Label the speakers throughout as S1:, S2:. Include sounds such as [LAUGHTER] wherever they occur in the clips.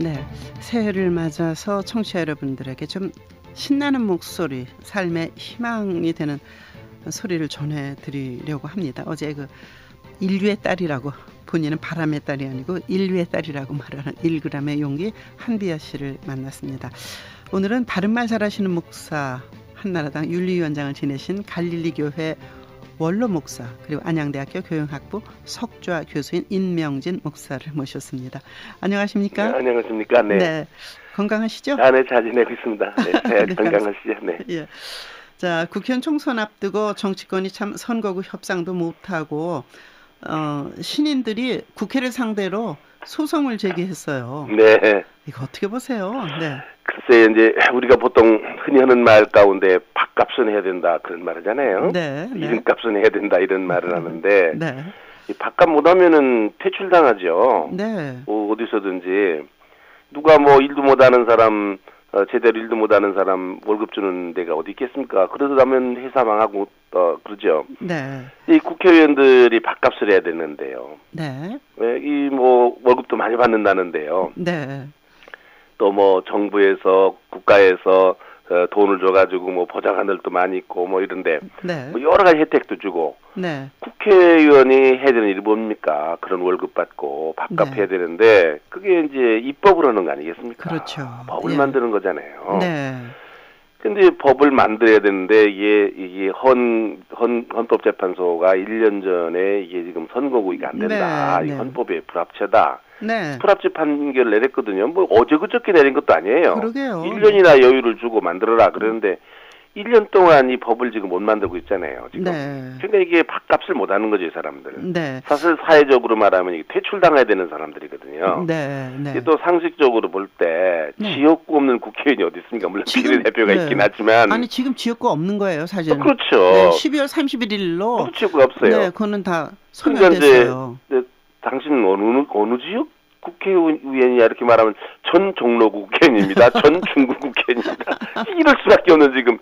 S1: 네, 새해를 맞아서 청취자 여러분들에게 좀 신나는 목소리, 삶의 희망이 되는 소리를 전해드리려고 합니다. 어제 그 인류의 딸이라고 본인은 바람의 딸이 아니고 인류의 딸이라고 말하는 1g의 용기 한비아 씨를 만났습니다. 오늘은 바른말 잘하시는 목사 한나라당 윤리위원장을 지내신 갈릴리 교회 원로 목사 그리고 안양대학교 교영학부 석좌 교수인 인명진 목사를 모셨습니다. 안녕하십니까?
S2: 네, 안녕하십니까? 네.
S1: 네. 건강하시죠?
S2: 아, 네, 잘 지내고 있습니다. 네, [LAUGHS] 네,
S1: 네,
S2: 건강하시죠? 네.
S1: 예. 자, 국회의원 총선 앞두고 정치권이 참 선거구 협상도 못하고 어, 신인들이 국회를 상대로 소송을 제기했어요.
S2: 네.
S1: 이거 어떻게 보세요? 네.
S2: 글쎄, 이제 우리가 보통 흔히 하는 말 가운데 밥값은 해야 된다 그런 말 하잖아요.
S1: 네. 네.
S2: 이름값은 해야 된다 이런 말을 [LAUGHS] 하는데
S1: 네.
S2: 이 밥값 못하면은 퇴출당하죠.
S1: 네.
S2: 뭐 어디서든지 누가 뭐 일도 못하는 사람 어, 제대로 일도 못하는 사람 월급 주는 데가 어디 있겠습니까? 그러다면 회사 망하고 어 그러죠.
S1: 네.
S2: 이 국회의원들이 밥값을 해야 되는데요.
S1: 네.
S2: 이뭐 월급도 많이 받는다는데요.
S1: 네.
S2: 또 뭐 정부에서 국가에서 어, 돈을 줘가지고 뭐 보좌관들도 많이 있고 뭐 이런데
S1: 네.
S2: 뭐 여러 가지 혜택도 주고
S1: 네.
S2: 국회의원이 해야 되는 일이 뭡니까? 그런 월급 받고 밥값
S1: 네.
S2: 해야 되는데 그게 이제 입법을 하는 거 아니겠습니까?
S1: 그렇죠.
S2: 법을
S1: 예.
S2: 만드는 거잖아요.
S1: 네.
S2: 근데 법을 만들어야 되는데 이게 이게 헌, 헌 헌법재판소가 1년 전에 이게 지금 선거구이가 안 된다.
S1: 네,
S2: 이
S1: 네.
S2: 헌법에 불합치다.
S1: 네.
S2: 불합치 판결을 내렸거든요. 뭐 어제 그저께 내린 것도 아니에요.
S1: 그러게요.
S2: 1년이나 여유를 주고 만들어라 그러는데 1년 동안 이 법을 지금 못 만들고 있잖아요. 지금.
S1: 네.
S2: 그러니까 이게 밥값을 못 하는 거죠, 이 사람들.
S1: 네.
S2: 사실 사회적으로 말하면 이게 퇴출당해야 되는 사람들이거든요.
S1: 네. 네.
S2: 이게 또 상식적으로 볼때
S1: 네.
S2: 지역구 없는 국회의원이 어디 있습니까? 물론 비례대표가
S1: 네.
S2: 있긴 하지만
S1: 아니 지금 지역구 없는 거예요, 사실은.
S2: 어, 그렇죠.
S1: 네, 12월 31일로
S2: 어느 지역구가 없어요.
S1: 네, 그거는 다
S2: 그러니까
S1: 소멸됐어요.
S2: 네, 당신은 어느 어느 지역 국회의원이야 이렇게 말하면 전 종로구 국회의원입니다. 전 중구 국회의원입니다. 이럴 수밖에 없는 지금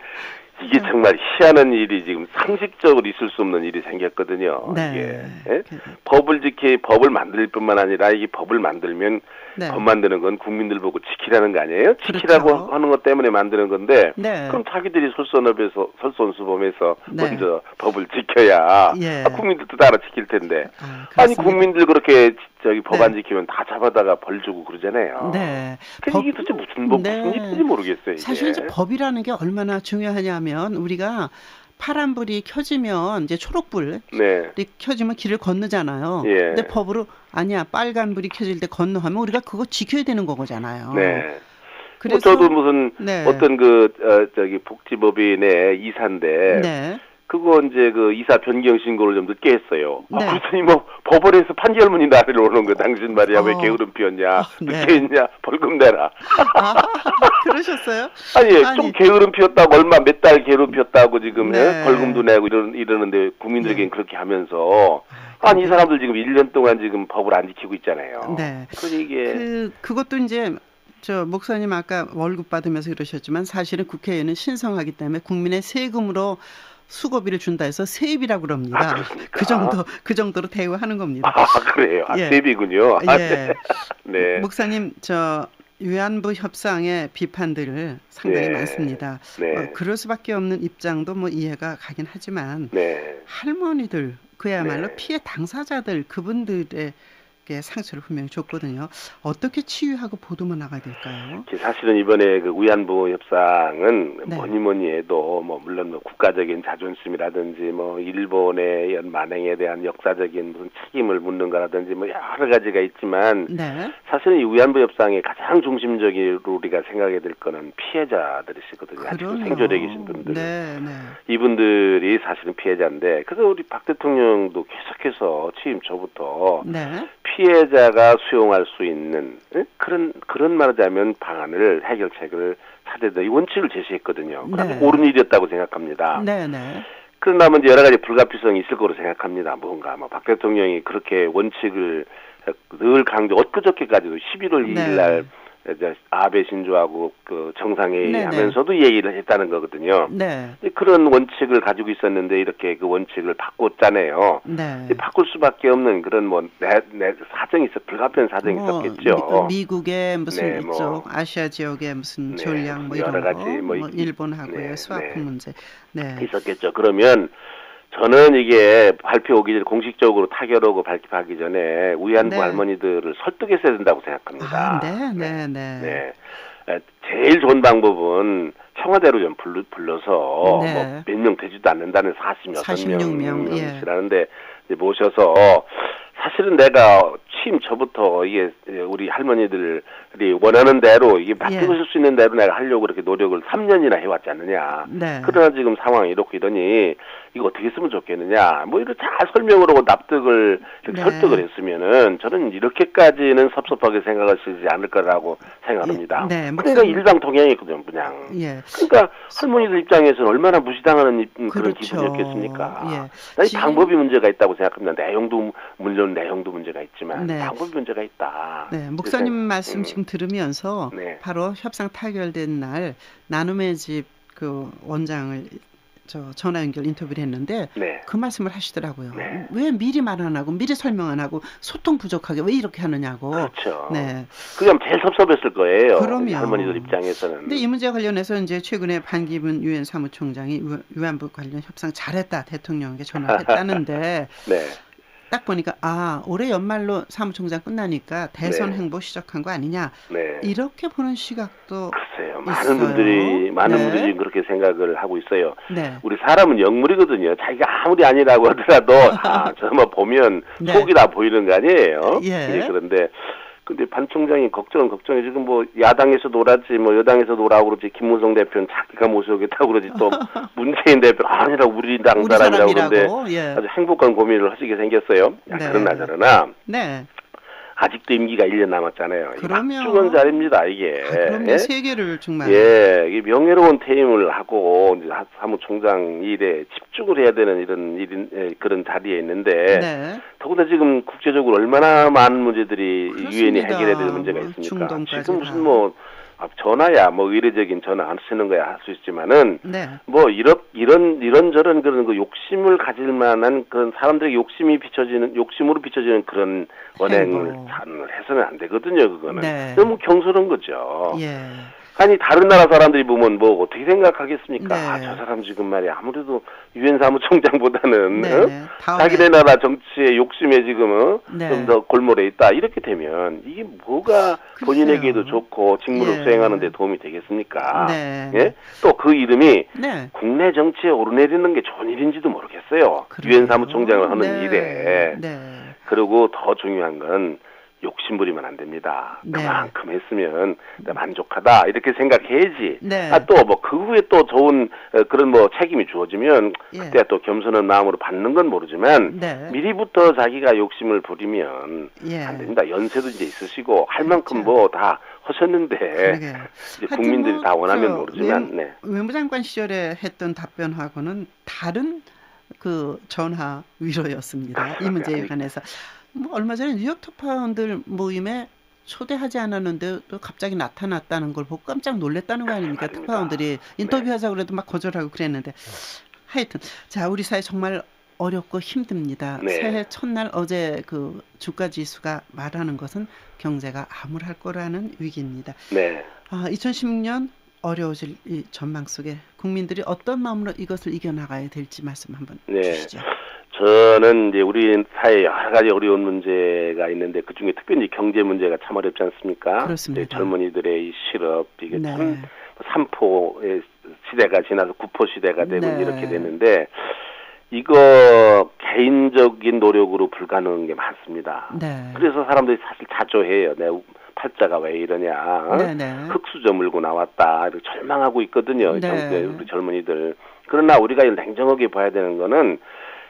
S2: 이게
S1: 네.
S2: 정말 희한한 일이 지금 상식적으로 있을 수 없는 일이 생겼거든요.
S1: 네.
S2: 이게 예? 법을 지키 법을 만들 뿐만 아니라 이 법을 만들면
S1: 네.
S2: 법 만드는 건 국민들 보고 지키라는 거 아니에요? 지키라고
S1: 그렇죠.
S2: 하는 것 때문에 만드는 건데
S1: 네.
S2: 그럼 자기들이 솔선업에서 솔선수범해서
S1: 네.
S2: 먼저 법을 지켜야
S1: 예.
S2: 아, 국민들도 따라 지킬 텐데
S1: 아, 그렇습니다.
S2: 국민들 그렇게 저기 법안
S1: 네.
S2: 지키면 다 잡아다가 벌 주고 그러잖아요.
S1: 네.
S2: 그 이게 도대체 무슨 법
S1: 네.
S2: 무슨 일인지 모르겠어요. 이게.
S1: 사실 이제 법이라는 게 얼마나 중요하냐면 우리가 파란 불이 켜지면 이제 초록 불이
S2: 네.
S1: 켜지면 길을 건너잖아요.
S2: 예.
S1: 근데 법으로 아니야 빨간 불이 켜질 때 건너하면 우리가 그거 지켜야 되는 거잖아요.
S2: 네. 뭐
S1: 그래서
S2: 저도 무슨
S1: 네.
S2: 어떤 그 어, 저기 복지법인의 이사인데
S1: 네.
S2: 그거 이제 그 이사 변경 신고를 좀 늦게 했어요. 아,
S1: 네.
S2: 그랬더니 뭐 법원에서 판결문이 나를 오는 거 당신 말이야 왜
S1: 어.
S2: 게으름 피웠냐
S1: 아, 네.
S2: 늦게 했냐 벌금 내라.
S1: 아, [LAUGHS] 그러셨어요?
S2: 아니,
S1: 아니.
S2: 좀 게으름 피웠다고 얼마 몇 달 게으름 피웠다고 지금
S1: 네.
S2: 예? 벌금도 내고 이러, 이러는데 국민들에겐
S1: 네.
S2: 그렇게 하면서 아니 이 사람들 지금 1년 동안 지금 법을 안 지키고 있잖아요.
S1: 네.
S2: 그래서 이게
S1: 그 그것도 이제 저 목사님 아까 월급 받으면서 그러셨지만 사실은 국회에는 신성하기 때문에 국민의 세금으로 수고비를 준다 해서 세입이라고 그럽니다.
S2: 아? 그
S1: 정도 그 정도로 대우하는 겁니다.
S2: 아 그래요. 아,
S1: 예.
S2: 세비군요. 아,
S1: 예.
S2: 네.
S1: 목사님 저 위안부 협상의 비판들 상당히
S2: 네.
S1: 많습니다.
S2: 네.
S1: 어, 그럴 수밖에 없는 입장도 뭐 이해가 가긴 하지만
S2: 네.
S1: 할머니들 그야말로
S2: 네.
S1: 피해 당사자들 그분들 에게 상처를 분명히 줬거든요. 어떻게 치유하고 보도만 나가야 될까요?
S2: 사실은 이번에 그 위안부 협상은
S1: 네.
S2: 뭐니 뭐니 해도 뭐 물론 뭐 국가적인 자존심이라든지 뭐 일본의 이런 만행에 대한 역사적인 무슨 책임을 묻는 거라든지 뭐 여러 가지가 있지만
S1: 네.
S2: 사실은 이 위안부 협상의 가장 중심적으로 우리가 생각해야 될 거는 피해자들이시거든요. 아직도
S1: 그럼요.
S2: 생존해 계신 분들.
S1: 네, 네.
S2: 이분들이 사실은 피해자인데 그래서 우리 박 대통령도 계속해서 취임 초부터
S1: 네.
S2: 피해자가 수용할 수 있는 예? 그런 그런 말하자면 방안을 해결책을 찾아야. 이 원칙을 제시했거든요. 그건
S1: 네.
S2: 옳은 일이었다고 생각합니다.
S1: 네, 네.
S2: 그러나 뭐 이제 여러 가지 불가피성이 있을 거로 생각합니다. 뭔가 뭐박 대통령이 그렇게 원칙을 늘 강조 엊그저께까지도 11월 2일
S1: 네.
S2: 날 이제 아베 신조하고 그 정상회의
S1: 네네.
S2: 하면서도 얘기를 했다는 거거든요.
S1: 네.
S2: 그런 원칙을 가지고 있었는데 이렇게 그 원칙을 바꿨잖아요.
S1: 네.
S2: 바꿀 수밖에 없는 그런 뭐 내, 내 사정이 있어 불가피한 사정이
S1: 뭐
S2: 있었겠죠.
S1: 미, 국의 무슨
S2: 네, 뭐.
S1: 이쪽 아시아 지역의 무슨
S2: 네,
S1: 전략 뭐
S2: 여러
S1: 이런
S2: 가지
S1: 거,
S2: 뭐
S1: 뭐,
S2: 이-
S1: 일본하고의
S2: 네, 네.
S1: 문제. 네.
S2: 있었겠죠. 그러면 저는 이게 발표 오기 전에 공식적으로 타결하고 발표하기 전에 위안부
S1: 네.
S2: 할머니들을 설득했어야 된다고 생각합니다.
S1: 아, 네, 네, 네.
S2: 네. 에, 제일 좋은 방법은 청와대로 좀 불러, 불러서
S1: 네.
S2: 뭐몇명 되지도 않는다는 46명
S1: 46 명, 예.
S2: 이라는데 모셔서 사실은 내가 취임 저부터 이게 우리 할머니들이 원하는 대로 이게 맡기실 수 있는 대로 내가 하려고 그렇게 노력을 3년이나 해왔지 않느냐.
S1: 네.
S2: 그러나 지금 상황이 이렇고 이러니 이거 어떻게 했으면 좋겠느냐. 뭐 이렇게 잘 설명을 하고 납득을 이렇게
S1: 네.
S2: 설득을 했으면은 저는 이렇게까지는 섭섭하게 생각하시지 않을 거라고 생각합니다.
S1: 네,
S2: 그러니까
S1: 목사님-
S2: 일방통행이거든요, 그냥.
S1: 예.
S2: 그러니까 할머니들 입장에서는 얼마나 무시당하는 이- 그런
S1: 그렇죠.
S2: 기분이었겠습니까?
S1: 예.
S2: 난
S1: 지금-
S2: 방법이 문제가 있다고 생각합니다. 내용도 물론 내용도 문제가 있지만
S1: 네.
S2: 방법이 문제가 있다.
S1: 네, 목사님
S2: 그래서,
S1: 말씀
S2: 음,
S1: 지금 들으면서
S2: 네.
S1: 바로 협상 타결된 날 나눔의 집 그 원장을 저 전화 연결 인터뷰를 했는데
S2: 네.
S1: 그 말씀을 하시더라고요.
S2: 네.
S1: 왜 미리 말 안 하고 미리 설명 안 하고 소통 부족하게 왜 이렇게 하느냐고.
S2: 그렇죠.
S1: 네.
S2: 그게 제일 섭섭했을 거예요.
S1: 그럼요.
S2: 할머니들 입장에서는.
S1: 근데 이 문제 관련해서 이제 최근에 반기문 유엔 사무총장이 유- 위안부 관련 협상 잘했다 대통령에게 전화했다는데 [LAUGHS]
S2: 네.
S1: 딱 보니까 아 올해 연말로 사무총장 끝나니까 대선
S2: 네.
S1: 행보 시작한 거 아니냐
S2: 네.
S1: 이렇게 보는 시각도
S2: 글쎄요.
S1: 있어요.
S2: 많은 분들이 많은
S1: 네.
S2: 분들이 그렇게 생각을 하고 있어요.
S1: 네.
S2: 우리 사람은 영물이거든요. 자기가 아무리 아니라고 하더라도 아, [LAUGHS] 저뭐 보면
S1: 네.
S2: 속이 다 보이는 거 아니에요.
S1: 예.
S2: 그런데 근데 반 총장이 걱정은 걱정이 지금 뭐 야당에서 놀았지 뭐 여당에서 놀라고 그러지 김무성 대표는 자기가 모셔오겠다고 그러지 또 [LAUGHS] 문재인 대표 아니라 우리 당
S1: 우리
S2: 사람이라고 그러는데
S1: 예.
S2: 아주 행복한 고민을 하시게 생겼어요. 야,
S1: 네.
S2: 그러나 저러나
S1: 네.
S2: 아직도 임기가 1년 남았잖아요. 이
S1: 그러면-
S2: 막중한 자리입니다 이게.
S1: 아, 그럼
S2: 예?
S1: 세계를 정말
S2: 예, 이 명예로운 퇴임을 하고 이제 하- 사무총장 일에 집중을 해야 되는 이런 일인 예, 그런 자리에 있는데
S1: 네.
S2: 더구나 지금 국제적으로 얼마나 많은 문제들이 유엔이. 해결해야 될 문제가
S1: 뭐
S2: 있습니까? 지금
S1: 다.
S2: 무슨 뭐 아, 전화야 뭐 의례적인 전화 안 쓰는 거야 할 수 있지만은
S1: 네.
S2: 뭐 이런 이런 이런 저런 그런 그 욕심을 가질 만한 그런 사람들에게 욕심이 비춰지는 욕심으로 비춰지는 그런 언행을. 을 해서는 안 되거든요 그거는
S1: 네.
S2: 너무 경솔한 거죠.
S1: 예.
S2: 아니 다른 나라 사람들이 보면 뭐 어떻게 생각하겠습니까?
S1: 네.
S2: 아, 저 사람 지금 말이야 아무래도 유엔 사무총장보다는
S1: 네.
S2: 어?
S1: 네. [LAUGHS]
S2: 자기네 나라 정치의 욕심에 지금 어?
S1: 네.
S2: 좀더 골몰해 있다 이렇게 되면 이게 뭐가
S1: 글쎄요.
S2: 본인에게도 좋고 직무를
S1: 예.
S2: 수행하는 데 도움이 되겠습니까?
S1: 네.
S2: 예? 또 그 이름이
S1: 네.
S2: 국내 정치에 오르내리는 게 좋은 일인지도 모르겠어요. 유엔 사무총장을 하는
S1: 네.
S2: 일에
S1: 네.
S2: 그리고 더 중요한 건 욕심 부리면 안 됩니다.
S1: 네.
S2: 그만큼 했으면 만족하다 이렇게 생각해야지.
S1: 네.
S2: 아, 또 뭐 그 후에 또 좋은 어, 그런 뭐 책임이 주어지면
S1: 예.
S2: 그때 또 겸손한 마음으로 받는 건 모르지만
S1: 네.
S2: 미리부터 자기가 욕심을 부리면
S1: 예.
S2: 안 됩니다. 연세도 이제 있으시고 할 만큼
S1: 그렇죠.
S2: 뭐다 하셨는데 국민들이 뭐다 원하면
S1: 저
S2: 모르지만
S1: 외-
S2: 네.
S1: 외무장관 시절에 했던 답변하고는 다른 그 전화 위로였습니다. [LAUGHS] 이 문제에. 관해서 뭐 얼마 전에 뉴욕 특파원들 모임에 초대하지 않았는데 또 갑자기 나타났다는 걸 보고 깜짝 놀랐다는 거 아닙니까?
S2: 말입니다.
S1: 특파원들이 인터뷰하자고 그래도 막 거절하고 그랬는데 하여튼 자 우리 사회 정말 어렵고 힘듭니다.
S2: 네.
S1: 새해 첫날 어제 그 주가 지수가 말하는 것은 경제가 암울할 거라는 위기입니다.
S2: 네.
S1: 아, 2016년 어려워질 이 전망 속에 국민들이 어떤 마음으로 이것을 이겨나가야 될지 말씀 한번
S2: 네.
S1: 주시죠.
S2: 저는 이제 우리 사회에 여러 가지 어려운 문제가 있는데 그 중에 특별히 경제 문제가 참 어렵지 않습니까?
S1: 그렇습니다.
S2: 젊은이들의 이 실업 이게
S1: 네.
S2: 참 삼포의 시대가 지나서 구포 시대가 되고
S1: 네.
S2: 이렇게 되는데 이거 개인적인 노력으로 불가능한 게 많습니다.
S1: 네.
S2: 그래서 사람들이 사실 자조해요. 내 팔자가 왜 이러냐.
S1: 네, 네.
S2: 흙수저 물고 나왔다. 이렇게 절망하고 있거든요.
S1: 네.
S2: 정- 우리 젊은이들. 그러나 우리가 냉정하게 봐야 되는 거는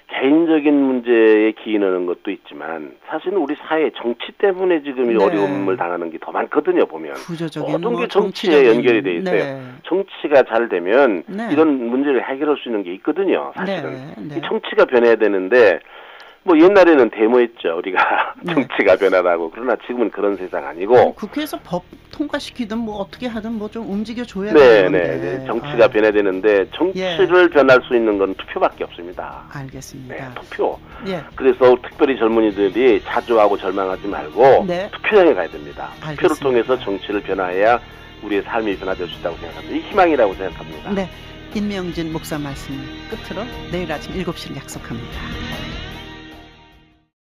S2: 개인적인 문제에 기인하는 것도 있지만 사실은 우리 사회 정치 때문에 지금 이
S1: 네.
S2: 어려움을 당하는 게 더 많거든요. 보면
S1: 구조적인
S2: 모든 뭐게 정치에
S1: 정치적인-
S2: 연결이 돼 있어요.
S1: 네.
S2: 정치가 잘 되면
S1: 네.
S2: 이런 문제를 해결할 수 있는 게 있거든요. 사실은
S1: 네, 네.
S2: 이 정치가 변해야 되는데 뭐 옛날에는 데모했죠 우리가
S1: 네. [LAUGHS]
S2: 정치가 변하라고 그러나 지금은 그런 세상
S1: 아니,
S2: 아니고
S1: 국회에서 법 통과시키든 뭐 어떻게 하든 뭐 좀 움직여 줘야
S2: 네,
S1: 되는데.
S2: 네, 네. 정치가
S1: 아,
S2: 변해야 되는데 정치를 변할 수 있는 건 투표밖에 없습니다. 네,
S1: 알겠습니다.
S2: 투표.
S1: 예.
S2: 그래서 특별히 젊은이들이 자조하고 절망하지 말고
S1: 네.
S2: 투표장에 가야 됩니다. 투표를
S1: 알겠습니다.
S2: 통해서 정치를 변화해야 우리의 삶이 변화될 수 있다고 생각합니다. 이 희망이라고 생각합니다.
S1: 네. 임명진 목사 말씀 끝으로 내일 아침 7시를 약속합니다.